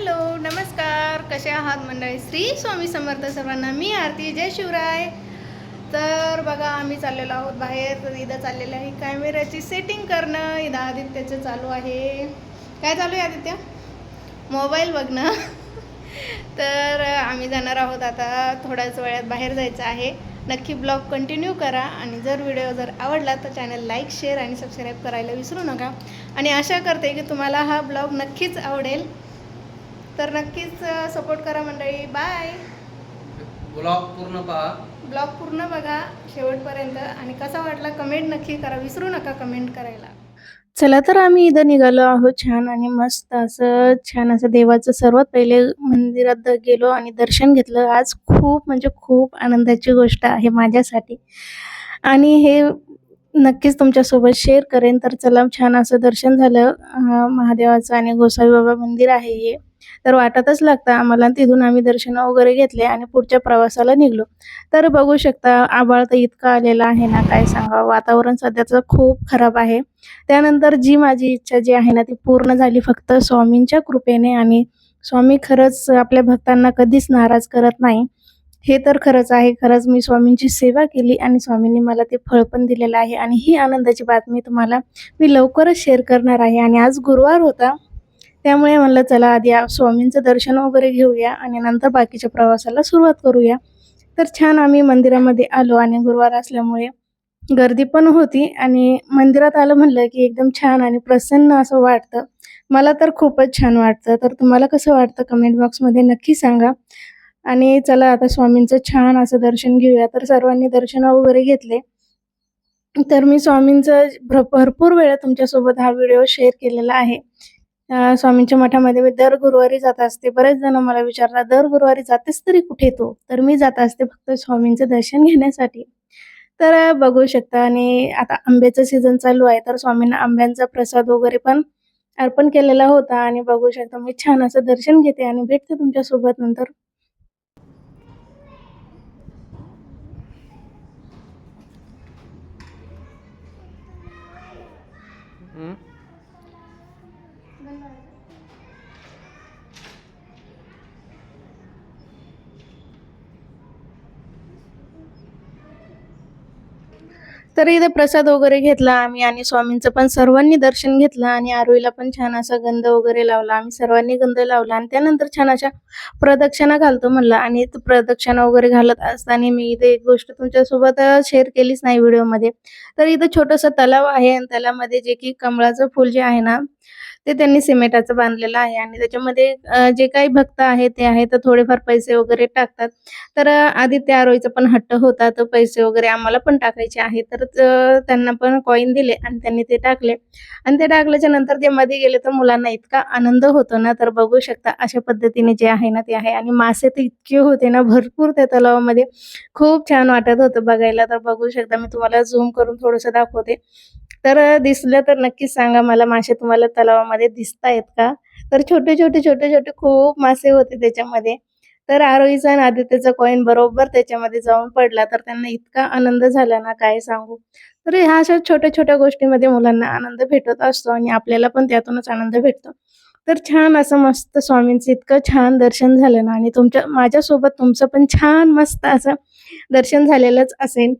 Hello नमस्कार. कसे आहात मंडळी? श्री स्वामी समर्थ सर्वांना मी आरती. जय शिवराय. तर बघा आम्ही चाललेलो आहोत बाहेर. तर इथं चाललेलं आहे कॅमेऱ्याची सेटिंग करणं. इथं आदित्याचं चालू आहे. काय चालू आहे आदित्य? मोबाईल बघणं. तर आम्ही जाणार आहोत आता. थोड्याच वेळात बाहेर जायचं आहे. नक्की ब्लॉग कंटिन्यू करा. आणि जर व्हिडिओ जर आवडला तर चॅनल लाईक शेअर आणि सबस्क्राईब करायला विसरू नका. आणि आशा करते की तुम्हाला हा ब्लॉग नक्कीच आवडेल. तर नक्कीच सपोर्ट करा मंडळी. बाय ब्लॉग पूर्ण पहा. ब्लॉग पूर्ण बघा शेवटपर्यंत आणि कसा वाटला कमेंट नक्की करा. विसरू नका कमेंट करायला. चला तर आम्ही इथं निघालो आहोत छान आणि मस्त असं छान असं देवाचं सर्वात पहिले मंदिरात गेलो आणि दर्शन घेतलं. आज खूप म्हणजे खूप आनंदाची गोष्ट आहे माझ्यासाठी. आणि हे नक्कीच तुमच्यासोबत शेअर करेन. तर चला छान असं दर्शन झालं. महादेवाचं आणि गोसावी बाबा मंदिर आहे हे. तर वाटतच लागतं आम्हाला. तिथून आम्ही दर्शन वगैरे घेतले आणि पुढच्या प्रवासाला निघलो. तर बघू शकता आबाळ तर इतका आलेला आहे ना काय सांगावं? वातावरण सध्याचं खूप खराब आहे. त्यानंतर जी माझी इच्छा जी आहे ना ती पूर्ण झाली फक्त स्वामींच्या कृपेने. आणि स्वामी खरंच आपल्या भक्तांना कधीच नाराज करत नाही. हे तर खरंच आहे. खरंच मी स्वामींची सेवा केली आणि स्वामींनी मला ते फळ पण दिलेलं आहे. आणि ही आनंदाची बातमी तुम्हाला मी लवकरच शेअर करणार आहे. आणि आज गुरुवार होता. त्यामुळे म्हणलं चला आधी स्वामींचं दर्शन वगैरे घेऊया आणि नंतर बाकीच्या प्रवासाला सुरुवात करूया. तर छान आम्ही मंदिरामध्ये आलो आणि गुरुवार असल्यामुळे गर्दी पण होती आणि मंदिरात आलं म्हणलं की एकदम छान आणि प्रसन्न असं वाटतं. मला तर खूपच छान वाटतं. तर तुम्हाला कसं वाटतं कमेंट बॉक्समध्ये नक्की सांगा. आणि चला आता स्वामींचं छान असं दर्शन घेऊया. तर सर्वांनी दर्शन वगैरे घेतले. तर मी स्वामींचं भरपूर वेळा तुमच्यासोबत हा व्हिडिओ शेअर केलेला आहे. स्वामींच्या मठामध्ये मी दर गुरुवारी जात असते. बरेच जण मला विचारतात दर गुरुवारी जातेस तरी कुठे तू? तर मी जात असते फक्त स्वामींचं दर्शन घेण्यासाठी. तर बघू शकता आणि आता आंब्याचं सीझन चालू आहे तर स्वामींना आंब्यांचा प्रसाद वगैरे पण अर्पण केलेला होता आणि बघू शकता मी छान असं दर्शन घेते आणि भेटते तुमच्यासोबत नंतर. हं? तर इथे प्रसाद वगैरे घेतला आम्ही आणि स्वामींचं पण सर्वांनी दर्शन घेतलं आणि आरोईला पण छान असा गंध वगैरे लावला. आम्ही सर्वांनी गंध लावला आणि त्यानंतर छान अशा प्रदक्षिणा घालतो म्हणलं. आणि प्रदक्षिणा वगैरे घालत असताना मी इथे एक गोष्ट तुमच्यासोबत शेअर केलीच नाही व्हिडिओमध्ये. तर इथं छोटंसं तलाव आहे आणि त्यालामध्ये जे की कमळाचं फूल जे आहे ना ते त्यांनी सिमेंटाचं बांधलेलं आहे आणि त्याच्यामध्ये जे काही भक्त आहे ते आहे तर थोडेफार पैसे वगैरे टाकतात. तर आधी त्या आरोईचा पण हट्ट होता तर पैसे वगैरे आम्हाला पण टाकायचे आहे तर त्यांना पण कॉईन दिले आणि त्यांनी ते टाकले. आणि ते टाकल्याच्या नंतर ते मध्ये गेले तर मुलांना इतका आनंद होतो ना तर बघू शकता अशा पद्धतीने जे आहे ना ते आहे. आणि मासे तर इतके होते ना भरपूर त्या तलावामध्ये. खूप छान वाटत होतं बघायला. तर बघू शकता मी तुम्हाला झूम करून थोडंसं दाखवते. तर दिसलं तर नक्कीच सांगा मला मासे तुम्हाला तलावामध्ये दिसतायत का? तर छोटे छोटे छोटे छोटे खूप मासे होते त्याच्यामध्ये. तर आरोहीचा आणि आदित्यचा कॉईन बरोबर त्याच्यामध्ये जाऊन पडला तर त्यांना इतका आनंद झाला ना काय सांगू? तर ह्या अशा छोट्या छोट्या गोष्टीमध्ये मुलांना आनंद भेटत असतो आणि आपल्याला पण त्यातूनच आनंद भेटतो. तर छान असं मस्त स्वामींचं इतकं छान दर्शन झालं ना आणि तुमच्या माझ्यासोबत तुमचं पण छान मस्त असं दर्शन झालेलंच असेल.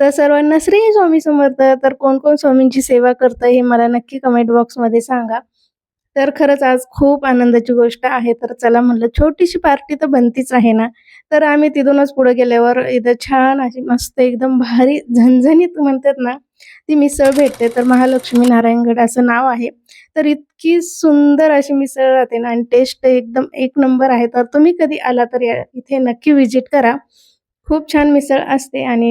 तर सर्वांना श्री स्वामी समर्थ. तर कोण कोण स्वामींची सेवा करतं हे मला नक्की कमेंट बॉक्समध्ये सांगा. तर खरंच आज खूप आनंदाची गोष्ट आहे. तर चला म्हणलं छोटीशी पार्टी तर बनतीच आहे ना. तर आम्ही तिथूनच पुढे गेल्यावर इथं छान अशी मस्त एकदम भारी झणझणीत म्हणतात ना ती मिसळ भेटते. तर महालक्ष्मी नारायणगड असं नाव आहे. तर इतकी सुंदर अशी मिसळ राहते ना आणि टेस्ट एकदम एक नंबर आहे. तर तुम्ही कधी आला तर इथे नक्की व्हिजिट करा. खूप छान मिसळ असते आणि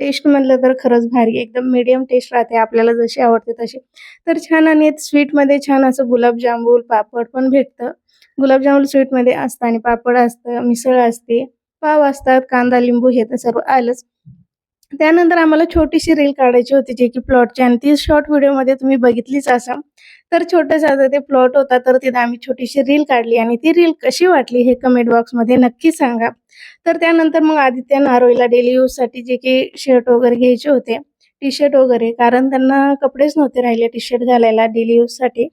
टेस्ट म्हणलं तर खरंच भारी. एकदम मीडियम टेस्ट राहते आपल्याला जशी आवडते तशी. तर छान आणि स्वीटमध्ये छान असं गुलाबजामुन पापड पण भेटतं. गुलाबजामुन स्वीटमध्ये असतं आणि पापड असतं मिसळ असते. पाव असतात कांदा लिंबू हे तर सर्व आलंच. त्यानंतर आम्हाला छोटीशी रील काढायची होती जे की प्लॉटची आणि ती शॉर्ट व्हिडिओमध्ये तुम्ही बघितलीच असाल. तर छोटंसं आता ते प्लॉट होता तर तिथे आम्ही छोटीशी रील काढली. आणि ती रील कशी वाटली हे कमेंट बॉक्समध्ये नक्की सांगा. तर त्यानंतर मग आदित्य नारोईला डेली यूजसाठी जे की शर्ट वगैरे घ्यायचे होते टी शर्ट वगैरे. कारण त्यांना कपडेच नव्हते राहिले टी शर्ट घालायला डेली यूजसाठी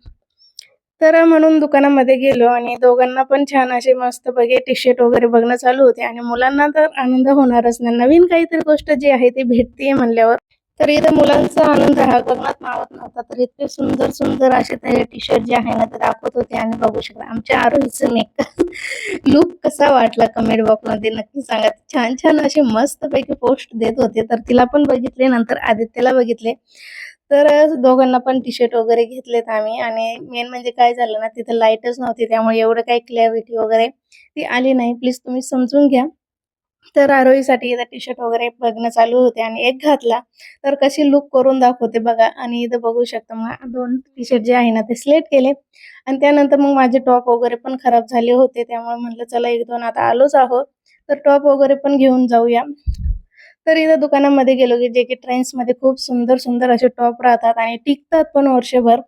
तर म्हणून दुकानामध्ये गेलो आणि दोघांना पण छान असे मस्त बघे टी शर्ट वगैरे बघणं चालू होते आणि मुलांना तर आनंद होणारच नाही. नवीन काहीतरी गोष्ट जी आहे ती भेटतीये म्हणल्यावर तर इथं मुलांचा आनंद हा गगनात मावत नव्हता. तर इतके सुंदर सुंदर असे ते टी शर्ट जे आहे ना ते दाखवत होते आणि बघू शकता. आमच्या आरोहीचं मेकअप लुक कसा वाटला कमेंट बॉक्समध्ये नक्की सांगा. छान छान असे मस्त पैकी पोस्ट देत होते. तर तिला पण बघितले नंतर आदित्यला बघितले. तर दोघांना पण टी शर्ट वगैरे घेतलेत आम्ही. आणि मेन म्हणजे काय झालं ना तिथं लाईटच नव्हती त्यामुळे एवढं काही क्लॅरिटी वगैरे ती आली नाही. प्लीज तुम्ही समजून घ्या. तर आरोहीसाठी इथं टी शर्ट वगैरे बघणं चालू होते आणि एक घातला. तर कशी लुक करून दाखवते बघा. आणि इथं बघू शकता मग दोन टी शर्ट जे आहे ना ते सिलेक्ट केले. आणि त्यानंतर मग माझे टॉप वगैरे पण खराब झाले होते. त्यामुळे म्हटलं चला एक दोन आता आलोच आहोत. तर टॉप वगैरे पण घेऊन जाऊया. तर इथं दुकानामध्ये गेलो की जे की ट्रेंड्समध्ये खूप सुंदर सुंदर असे टॉप राहतात आणि टिकतात पण वर्षभर.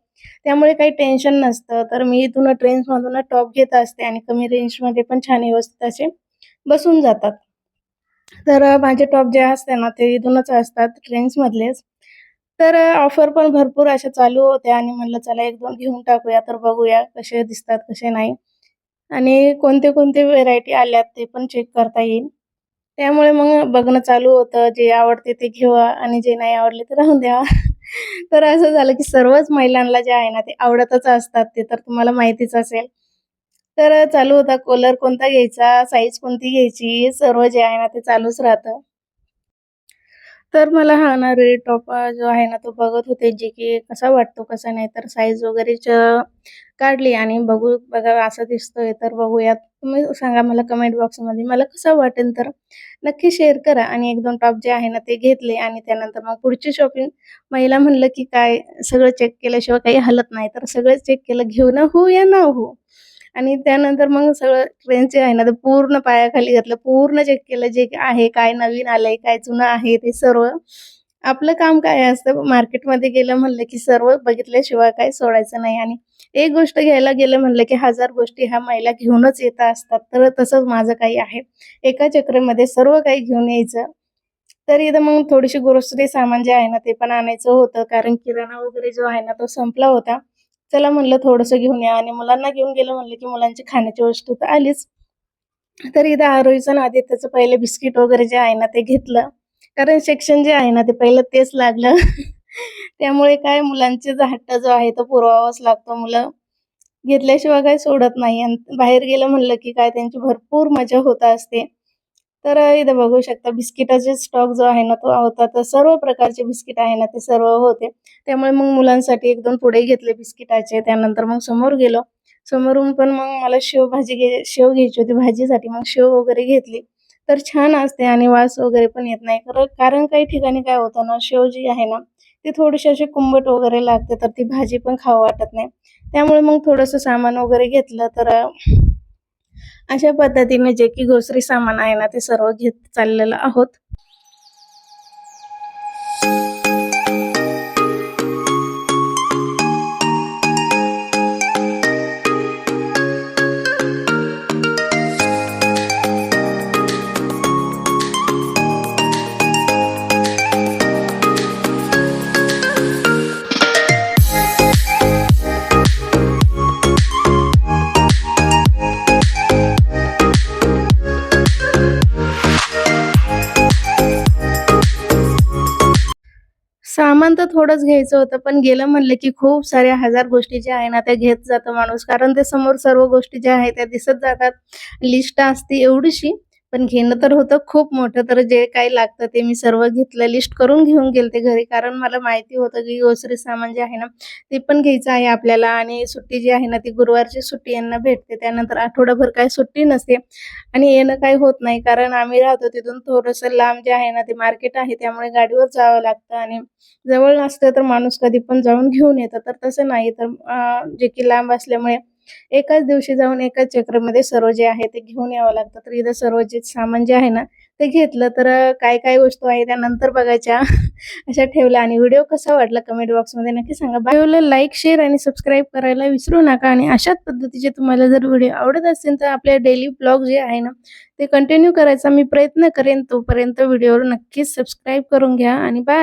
त्यामुळे काही टेन्शन नसतं. तर मी इथून ट्रेंड्स मधून टॉप घेत असते आणि कमी रेंजमध्ये पण छान व्यवस्थित असे बसून जातात. तर माझे टॉप जे असते ना ते इथूनच असतात ट्रेंड्स मधलेच. तर ऑफर पण भरपूर अशा चालू होत्या आणि म्हणलं चला एक दोन घेऊन टाकूया तर बघूया कसे दिसतात कसे नाही. आणि कोणते कोणते व्हेरायटी आल्यात ते पण चेक करता येईल. त्यामुळे मग बघणं चालू होतं. जे आवडते ते घेवा आणि जे नाही आवडले ते राहून द्यावा. तर असं झालं की सर्वच महिलांना जे आहे ना ते आवडतच असतात. ते तर तुम्हाला माहितीच असेल. तर चालू होता. कलर कोणता घ्यायचा? साईज कोणती घ्यायची? सर्व जे आहे ना ते चालूच राहतं. तर मला हा ना रेड टॉप जो आहे ना तो बघत होते जे की कसा वाटतो कसा नाही. तर साईज वगैरे च- काढली आणि बघू बघा असं दिसतोय तर बघूयात. तुम्ही सांगा मला कमेंट बॉक्समध्ये मला कसा वाटेल तर नक्की शेअर करा आणि एक दोन टॉप जे आहे ना ते घेतले आणि त्यानंतर मग पुढची शॉपिंग महिला म्हणलं की काय सगळं चेक केल्याशिवाय काही हलत नाही. तर सगळं चेक केलं घेऊ ना हो या ना हो. आणि त्यानंतर मग सगळं ट्रेनचे आहे ना तर पूर्ण पायाखाली घातलं पूर्ण चेक केलं जे आहे काय नवीन आलंय काय जुनं आहे ते सर्व. आपलं काम काय असतं मार्केटमध्ये गेलं म्हणलं की सर्व बघितल्याशिवाय काय सोडायचं नाही. आणि एक गोष्ट घ्यायला गेलं म्हणलं की हजार गोष्टी ह्या महिला घेऊनच येत असतात तर तसंच माझं काही आहे. एका चक्रेमध्ये सर्व काही घेऊन यायचं. तर इथं मग थोडीशी ग्रोसरी सामान जे आहे ना ते पण आणायचं होतं कारण किराणा वगैरे जो आहे ना तो संपला होता. चला म्हणलं थोडंसं घेऊन या. आणि मुलांना घेऊन गेलं म्हणलं की मुलांची खाण्याची वस्तू तर आलीच. तर इथं आरोहीचं ना त्याचं पहिले बिस्किट वगैरे जे आहे ना ते घेतलं. कारण सेक्शन जे आहे ना ते पहिलं तेच लागलं. त्यामुळे काय मुलांचे हट्ट जो आहे तो पुरवावाच लागतो. मुलं घेतल्याशिवाय काय सोडत नाही. आणि बाहेर गेलं म्हणलं की काय त्यांची भरपूर मजा होत असते. तर इथं बघू शकता बिस्किटाचे स्टॉक जो आहे ना तो होता तर सर्व प्रकारचे बिस्किट आहे ना ते सर्व होते. त्यामुळे मग मुलांसाठी एक दोन पुढे घेतले बिस्किटाचे त्यानंतर मग समोर गेलो. समोरून पण मग मला शेव भाजी घे शेव घ्यायची होती भाजीसाठी मग शेव वगैरे घेतली. तर छान असते आणि वास वगैरे पण येत नाही. कारण कारण काही ठिकाणी काय होतं ना शेव जी आहे ना ती थोडीशी अशी कुंबट वगैरे लागते तर ती भाजी पण खावं वाटत नाही. त्यामुळे मग थोडंसं सामान वगैरे घेतलं तर अशा पद्धतीने जे की ग्रोसरी सामान आहे ना ते सर्व घेत चाललेलं आहोत. थोडंच घ्यायचं होतं पण गेलं म्हणलं की खूप साऱ्या हजार गोष्टी ज्या आहे ना त्या घेत जातो माणूस. कारण ते समोर सर्व गोष्टी ज्या आहेत त्या दिसत जातात. लिस्ट असते एवढीशी पण घेणं तर होतं खूप मोठं. तर जे काही लागतं ते मी सर्व घेतलं. लिस्ट करून घेऊन गेलते घरी. कारण मला माहिती होतं की ग्रोसरी सामान जे आहे ना ते पण घ्यायचं आहे आपल्याला. आणि सुट्टी जी आहे ना ती गुरुवारची सुट्टी यांना भेटते. त्यानंतर आठवडाभर काही सुट्टी नसते. आणि येणं काही होत नाही. कारण आम्ही राहतो तिथून थोडंसं लांब जे आहे ना ते मार्केट आहे. त्यामुळे गाडीवर जावं लागतं. आणि जवळ नसतं तर माणूस कधी पण जाऊन घेऊन येतं. तर तसं नाही. तर जे की लांब असल्यामुळे एकाच दिवशी जाऊन एकाच चक्रामध्ये सर्व जे आहे ते घेऊन यावं लागतं. तर इथं सर्व जे सामान जे आहे ना ते घेतलं तर काय काय वस्तू आहे त्या नंतर बघायच्या. अशा ठेवल्या आणि व्हिडिओ कसा वाटला कमेंट बॉक्समध्ये नक्की सांगा. व्हिडिओला लाईक शेअर आणि सबस्क्राईब करायला विसरू नका आणि अशाच पद्धतीचे तुम्हाला जर व्हिडिओ आवडत असतील तर आपल्या डेली ब्लॉग जे आहे ना ते कंटिन्यू करायचा मी प्रयत्न करेन. तोपर्यंत व्हिडिओवर नक्कीच सबस्क्राईब करून घ्या आणि बाय